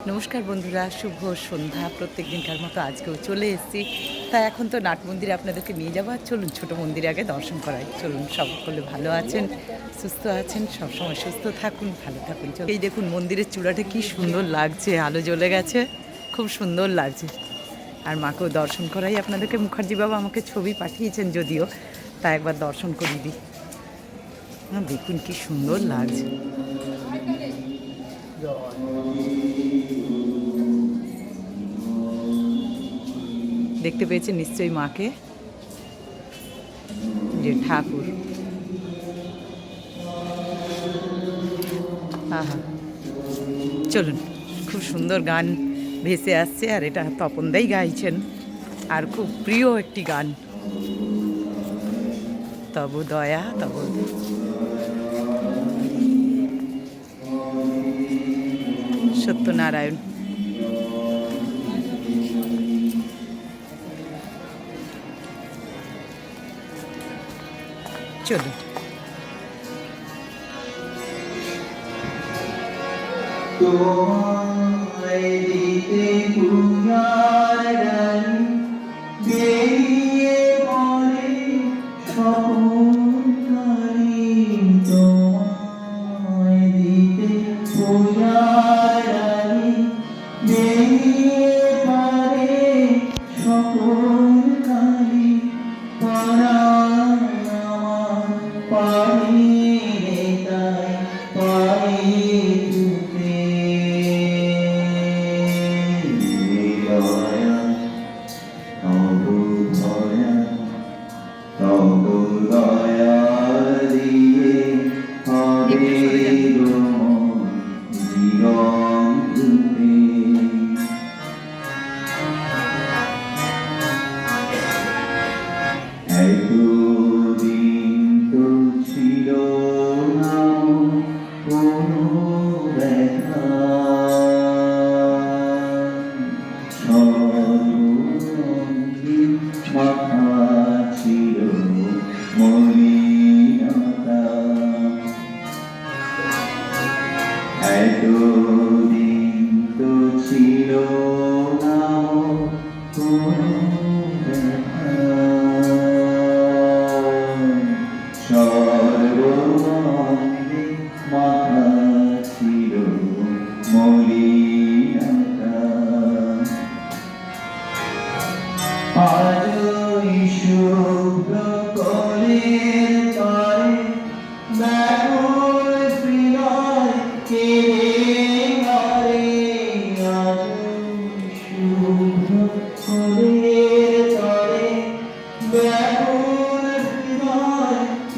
নমস্কার বন্ধুরা শুভ সন্ধ্যা। প্রত্যেক দিনকার মতো আজকেও চলে এসেছি। তাই এখন তো নাট মন্দিরে আপনাদেরকে নিয়ে যাব। আর চলুন ছোটো মন্দিরে আগে দর্শন করাই। চলুন সকলে ভালো আছেন সুস্থ আছেন সবসময় সুস্থ থাকুন ভালো থাকুন। এই দেখুন মন্দিরের চূড়াটা কি সুন্দর লাগছে আলো জ্বলে গেছে খুব সুন্দর লাগছে। আর মাকেও দর্শন করাই। আপনাদেরকে মুখার্জি বাবা আমাকে ছবি পাঠিয়েছেন যদিও তা একবার দর্শন করিয়ে দিই। হ্যাঁ, দেখুন কি সুন্দর লাগছে। দেখতে পেয়েছেন নিশ্চয়ই মাকে, যে ঠাকুর। চলুন, খুব সুন্দর গান ভেসে আসছে, আর এটা তপনদাই গাইছেন, আর খুব প্রিয় একটি গান। তব দয়া, তব সত্যনারায়ণ চলুন তোমায় দিতে পূজার nome.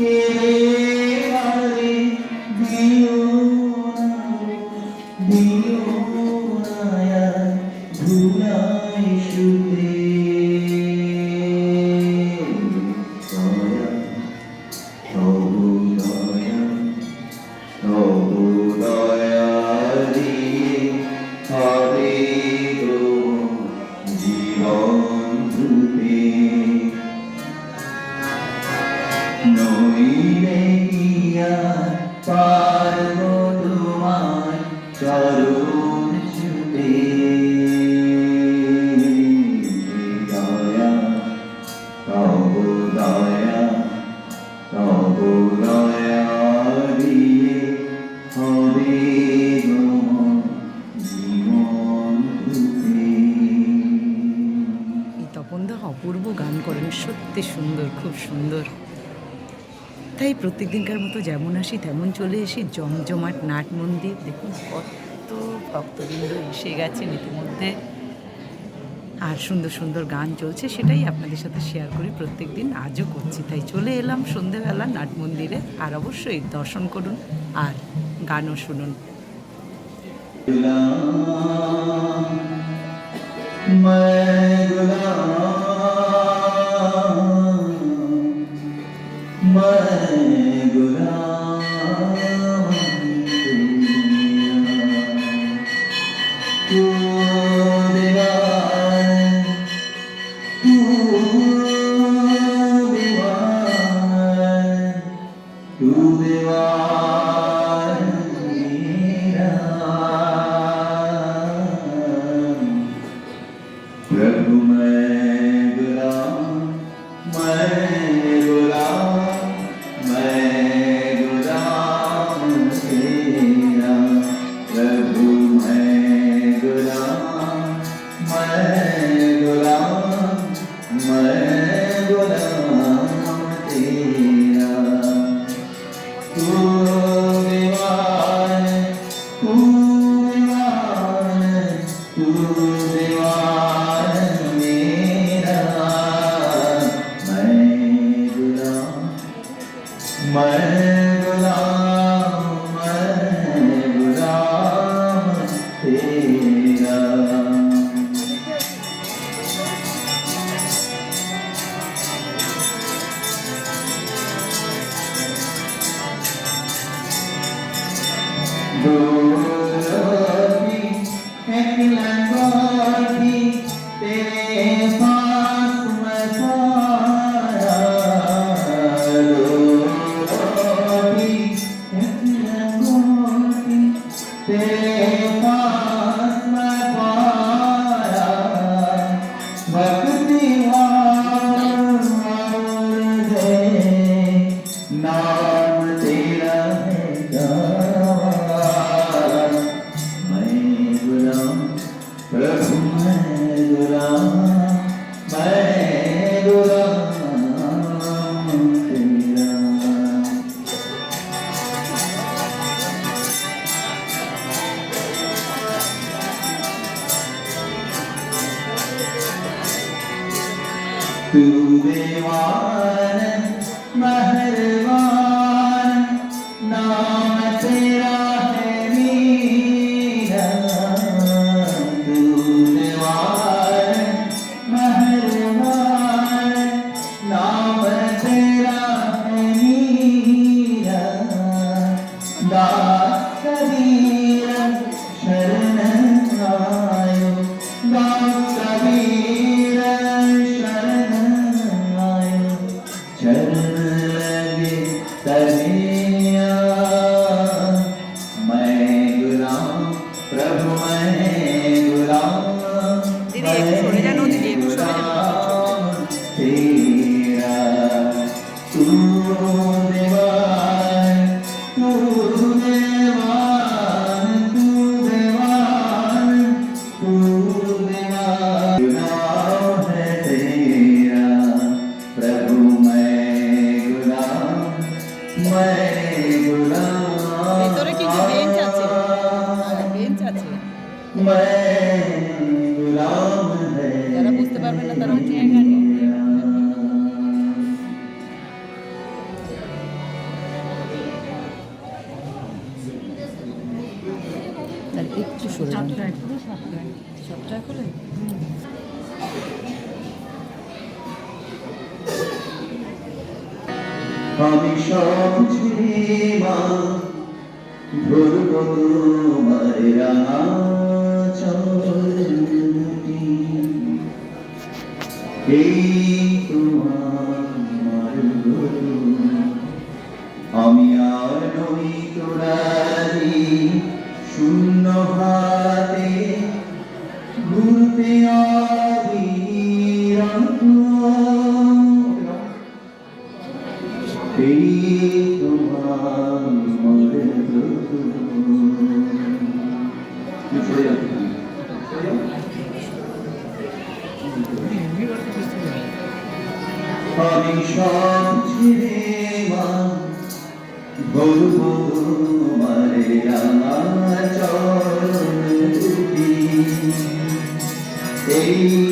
Yeah. সুন্দর খুব সুন্দর তাই প্রত্যেক দিনকার মতো যেমন আসি তেমন চলে এসি জমজমাট নাট মন্দির দেখুন কত ভক্তবৃন্দ এসে গেছেন ইতিমধ্যে আর সুন্দর সুন্দর গান চলছে সেটাই আপনাদের সাথে শেয়ার করি প্রত্যেক দিন আজও করছি তাই চলে এলাম সন্ধেবেলা নাট মন্দিরে আর অবশ্যই দর্শন করুন আর গানও শুনুন मैं गुलाम തിരുദേവാനൻ മഹരവാ আর একটু সরে সবটা আমি সব ছিমা ধরব এই আমি সব ছেড়ে মা বলব মারে আমার চরণ এই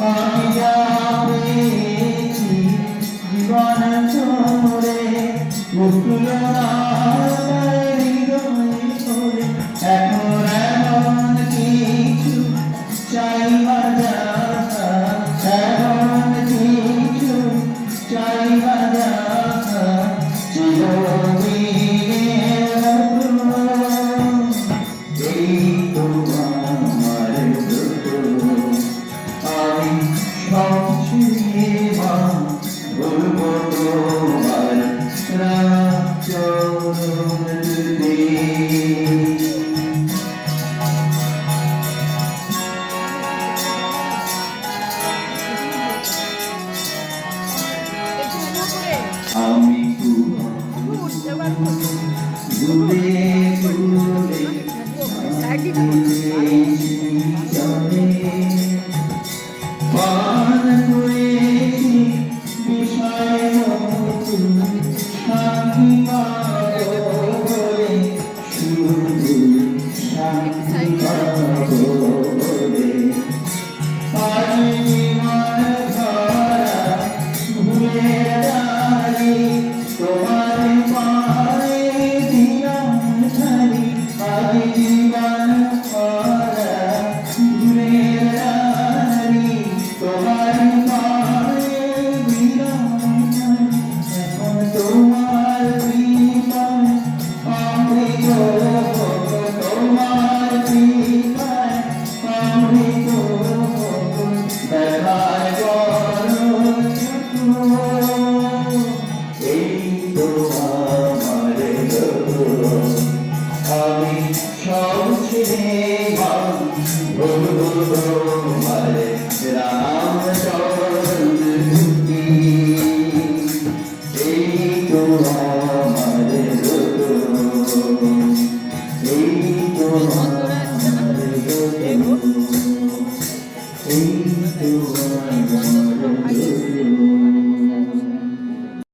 Oh, yeah. আমি দূরে দূরে পান করেছি বিষয় নতুন শান্তি আমি সব ছেড়ে বলব